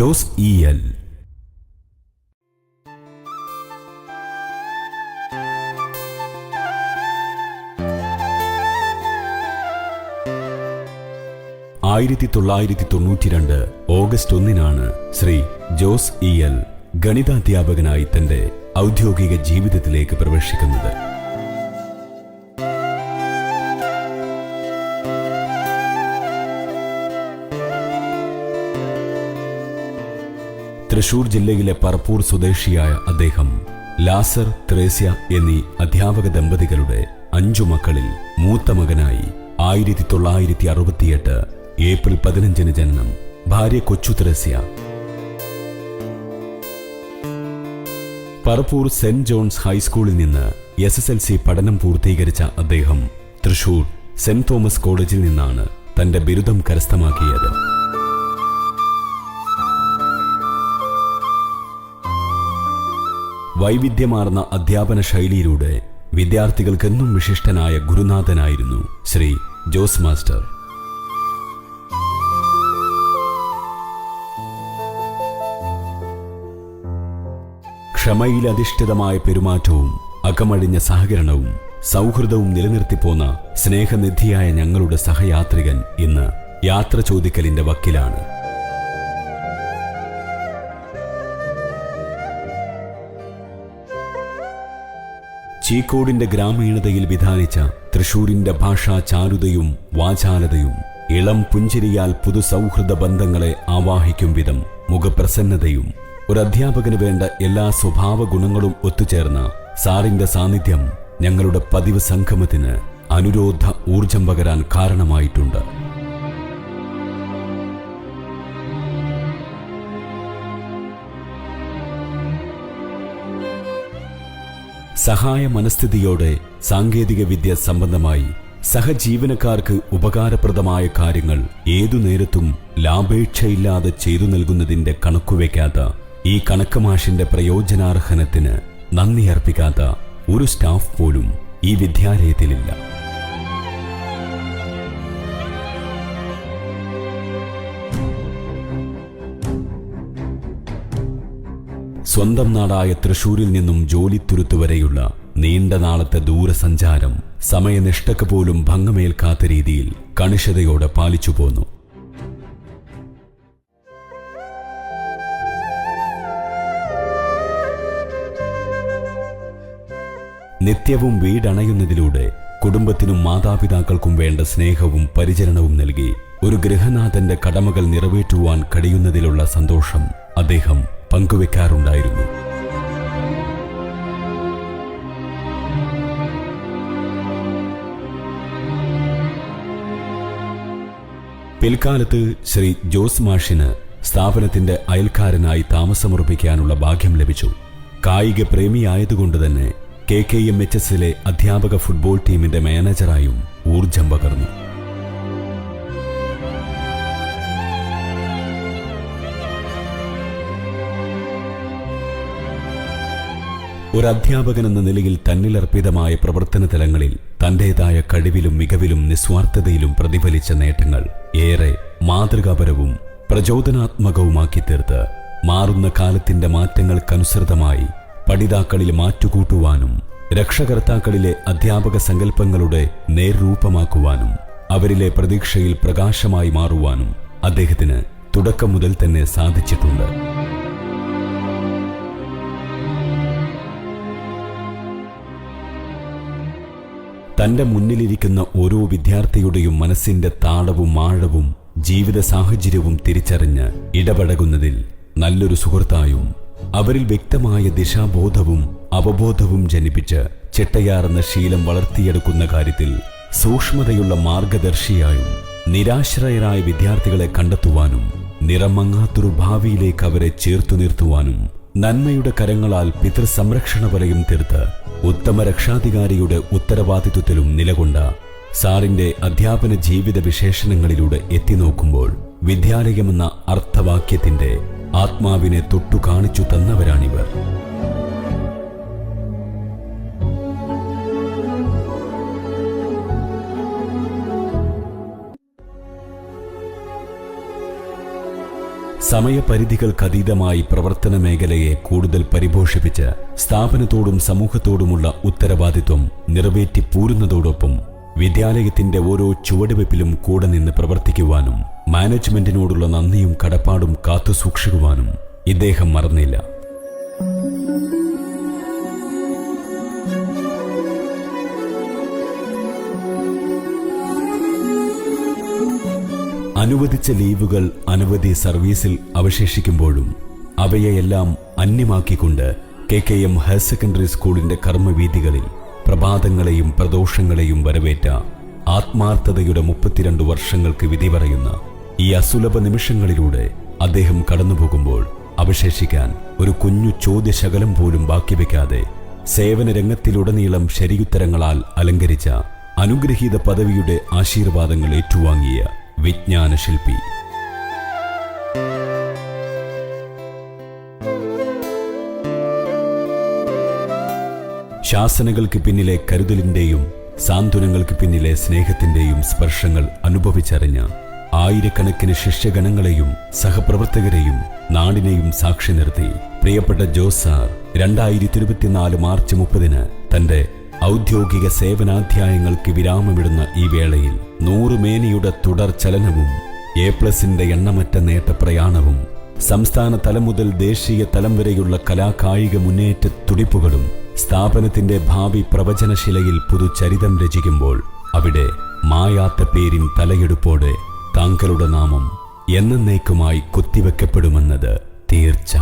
Jose E L. ആയിരത്തി തൊള്ളായിരത്തി തൊണ്ണൂറ്റിരണ്ട് ഓഗസ്റ്റ് ഒന്നിനാണ് ശ്രീ ജോസ് ഇ എൽ ഗണിതാധ്യാപകനായി തന്റെ ഔദ്യോഗിക ജീവിതത്തിലേക്ക് പ്രവേശിക്കുന്നത്. തൃശൂർ ജില്ലയിലെ പറപ്പൂർ സ്വദേശിയായ അദ്ദേഹം ലാസർ ത്രേസ്യ എന്നീ അധ്യാപക ദമ്പതികളുടെ അഞ്ചു മക്കളിൽ മൂത്ത മകനായി ആയിരത്തി തൊള്ളായിരത്തി അറുപത്തിയെട്ട് ഏപ്രിൽ പതിനഞ്ചിന് ജനനം. ഭാര്യ കൊച്ചു ത്രേസ്യ. പറപ്പൂർ സെന്റ് ജോൺസ് ഹൈസ്കൂളിൽ നിന്ന് എസ് എസ് എൽ സി പഠനം പൂർത്തീകരിച്ച അദ്ദേഹം തൃശൂർ സെന്റ് തോമസ് കോളേജിൽ നിന്നാണ് തന്റെ ബിരുദം കരസ്ഥമാക്കിയത്. വൈവിധ്യമാർന്ന അധ്യാപന ശൈലിയിലൂടെ വിദ്യാർത്ഥികൾക്കെന്നും വിശിഷ്ടനായ ഗുരുനാഥനായിരുന്നു ശ്രീ ജോസ് മാസ്റ്റർ. ക്ഷമയിലധിഷ്ഠിതമായ പെരുമാറ്റവും അകമഴിഞ്ഞ സഹകരണവും സൗഹൃദവും നിലനിർത്തിപ്പോന്ന സ്നേഹനിധിയായ ഞങ്ങളുടെ സഹയാത്രികൻ ഇന്ന് യാത്ര ചോദിക്കലിന്റെ വക്കിലാണ്. ചീക്കോടിന്റെ ഗ്രാമീണതയിൽ വിധാനിച്ച തൃശൂരിന്റെ ഭാഷാ ചാരുതയും വാചാലതയും ഇളം പുഞ്ചിരിയാൽ പുതു സൗഹൃദ ബന്ധങ്ങളെ ആവാഹിക്കും വിധം മുഖപ്രസന്നതയും ഒരു അധ്യാപകന് വേണ്ട എല്ലാ സ്വഭാവ ഗുണങ്ങളും ഒത്തുചേർന്ന സാറിന്റെ സാന്നിധ്യം ഞങ്ങളുടെ പതിവ് സംഗമത്തിന് അനുരോധ ഊർജം പകരാൻ കാരണമായിട്ടുണ്ട് സഹായ മനസ്ഥിതിയോടെ സാങ്കേതിക വിദ്യ സംബന്ധമായി സഹജീവനക്കാർക്ക് ഉപകാരപ്രദമായ കാര്യങ്ങൾ ഏതു നേരത്തും ലാഭേക്ഷയില്ലാതെ ചെയ്തു നൽകുന്നതിന്റെ കണക്കുവെക്കാത്ത ഈ കണക്ക് മാഷിന്റെ പ്രയോജനാർഹനത്തിന് നന്ദി അർപ്പിക്കാത്ത ഒരു സ്റ്റാഫ് പോലും ഈ വിദ്യാലയത്തിലില്ല. സ്വന്തം നാടായ തൃശൂരിൽ നിന്നും ജോലിത്തുരുത്തു വരെയുള്ള നീണ്ട നാളത്തെ ദൂരസഞ്ചാരം സമയനിഷ്ഠക്ക് പോലും ഭംഗമേൽക്കാത്ത രീതിയിൽ കണിശതയോടെ പാലിച്ചു പോന്നു. നിത്യവും വീടണയുന്നതിലൂടെ കുടുംബത്തിനും മാതാപിതാക്കൾക്കും വേണ്ട സ്നേഹവും പരിചരണവും നൽകി ഒരു ഗൃഹനാഥന്റെ കടമകൾ നിറവേറ്റുവാൻ കഴിയുന്നതിലുള്ള സന്തോഷം അദ്ദേഹം പങ്കുവെക്കാറുണ്ടായിരുന്നു. പിൽക്കാലത്ത് ശ്രീ ജോസ് മാഷിന് സ്ഥാപനത്തിന്റെ അയൽക്കാരനായി താമസമുറപ്പിക്കാനുള്ള ഭാഗ്യം ലഭിച്ചു. കായിക പ്രേമിയായതുകൊണ്ട് തന്നെ കെ കെ എം എച്ച് എസിലെ അധ്യാപക ഫുട്ബോൾ ടീമിന്റെ മാനേജറായും ഊർജം പകർന്നു. ഒരു അധ്യാപകൻ എന്ന നിലയിൽ തന്നിലർപ്പിതമായ പ്രവർത്തന തലങ്ങളിൽ തന്റേതായ കഴിവിലും മികവിലും നിസ്വാർത്ഥതയിലും പ്രതിഫലിച്ച നേട്ടങ്ങൾ ഏറെ മാതൃകാപരവും പ്രചോദനാത്മകവുമാക്കി തീർത്ത് മാറുന്ന കാലത്തിന്റെ മാറ്റങ്ങൾക്കനുസൃതമായി പഠിതാക്കളിൽ മാറ്റുകൂട്ടുവാനും രക്ഷകർത്താക്കളിലെ അധ്യാപക സങ്കല്പങ്ങളുടെ നേർരൂപമാക്കുവാനും അവരിലെ പ്രതീക്ഷയിൽ പ്രകാശമായി മാറുവാനും അദ്ദേഹത്തിന് തുടക്കം മുതൽ തന്നെ സാധിച്ചിട്ടുണ്ട്. തന്റെ മുന്നിലിരിക്കുന്ന ഓരോ വിദ്യാർത്ഥിയുടെയും മനസ്സിന്റെ താളവും ആഴവും ജീവിത സാഹചര്യവും തിരിച്ചറിഞ്ഞ് ഇടപഴകുന്നതിൽ നല്ലൊരു സുഹൃത്തായും അവരിൽ വ്യക്തമായ ദിശാബോധവും അവബോധവും ജനിപ്പിച്ച് ചിട്ടയാർന്ന ശീലം വളർത്തിയെടുക്കുന്ന കാര്യത്തിൽ സൂക്ഷ്മതയുള്ള മാർഗദർശിയായും നിരാശ്രയരായ വിദ്യാർത്ഥികളെ കണ്ടെത്തുവാനും നിറമങ്ങാത്തൊരു ഭാവിയിലേക്ക് അവരെ ചേർത്തു നിർത്തുവാനും നന്മയുടെ കരങ്ങളാൽ പിതൃസംരക്ഷണ വലയം തീർത്ത് ഉത്തമ രക്ഷാധികാരിയുടെ ഉത്തരവാദിത്വത്തിലും നിലകൊണ്ട സാറിന്റെ അധ്യാപന ജീവിത വിശേഷണങ്ങളിലൂടെ എത്തിനോക്കുമ്പോൾ വിദ്യാലയമെന്ന അർത്ഥവാക്യത്തിന്റെ ആത്മാവിനെ തൊട്ടു കാണിച്ചു തന്നവരാണിവർ. സമയപരിധികൾക്കതീതമായി പ്രവർത്തന മേഖലയെ കൂടുതൽ പരിപോഷിപ്പിച്ച് സ്ഥാപനത്തോടും സമൂഹത്തോടുമുള്ള ഉത്തരവാദിത്വം നിറവേറ്റി പൂരുന്നതോടൊപ്പം വിദ്യാലയത്തിന്റെ ഓരോ ചുവടുവെപ്പിലും കൂടെ നിന്ന് പ്രവർത്തിക്കുവാനും മാനേജ്മെന്റിനോടുള്ള നന്ദിയും കടപ്പാടും കാത്തുസൂക്ഷിക്കുവാനും ഇദ്ദേഹം മറന്നില്ല. അനുവദിച്ച ലീവുകൾ അനവധി സർവീസിൽ അവശേഷിക്കുമ്പോഴും അവയെല്ലാം അന്യമാക്കിക്കൊണ്ട് K K M higher secondary സ്കൂളിന്റെ കർമ്മവീതികളിൽ പ്രഭാതങ്ങളെയും പ്രദോഷങ്ങളെയും വരവേറ്റ ആത്മാർത്ഥതയുടെ മുപ്പത്തിരണ്ട് വർഷങ്ങൾക്ക് വിധി പറയുന്ന ഈ അസുലഭ നിമിഷങ്ങളിലൂടെ അദ്ദേഹം കടന്നുപോകുമ്പോൾ അവശേഷിക്കാൻ ഒരു കുഞ്ഞു ചോദ്യശകലം പോലും ബാക്കി വയ്ക്കാതെ സേവന രംഗത്തിലുടനീളം ശരിയുത്തരങ്ങളാൽ അലങ്കരിച്ച അനുഗ്രഹീത പദവിയുടെ ആശീർവാദങ്ങൾ ഏറ്റുവാങ്ങിയ വിജ്ഞാനശില്പി. ശാസനകൾക്ക് പിന്നിലെ കരുതലിന്റെയും സാന്ത്വനങ്ങൾക്ക് പിന്നിലെ സ്നേഹത്തിന്റെയും സ്പർശങ്ങൾ അനുഭവിച്ചറിഞ്ഞ ആയിരക്കണക്കിന് ശിഷ്യഗണങ്ങളെയും സഹപ്രവർത്തകരെയും നാടിനെയും സാക്ഷി നിർത്തി. പ്രിയപ്പെട്ട ജോസ് സാർ രണ്ടായിരത്തി ഇരുപത്തിനാല് മാർച്ച് മുപ്പതിന് തന്റെ ഔദ്യോഗിക സേവനാധ്യായങ്ങൾക്ക് വിരാമമിടുന്ന ഈ വേളയിൽ നൂറുമേനിയുടെ തുടർ ചലനവും എ പ്ലസിന്റെ എണ്ണമറ്റ നേട്ട പ്രയാണവും സംസ്ഥാന തലം മുതൽ ദേശീയ തലം വരെയുള്ള കലാകായിക മുന്നേറ്റ തുടിപ്പുകളും സ്ഥാപനത്തിന്റെ ഭാവി പ്രവചനശിലയിൽ പുതുചരിതം രചിക്കുമ്പോൾ അവിടെ മായാത്ത പേരിൻ തലയെടുപ്പോടെ താങ്കളുടെ നാമം എന്നേക്കുമായി കുത്തിവെക്കപ്പെടുമെന്നത് തീർച്ച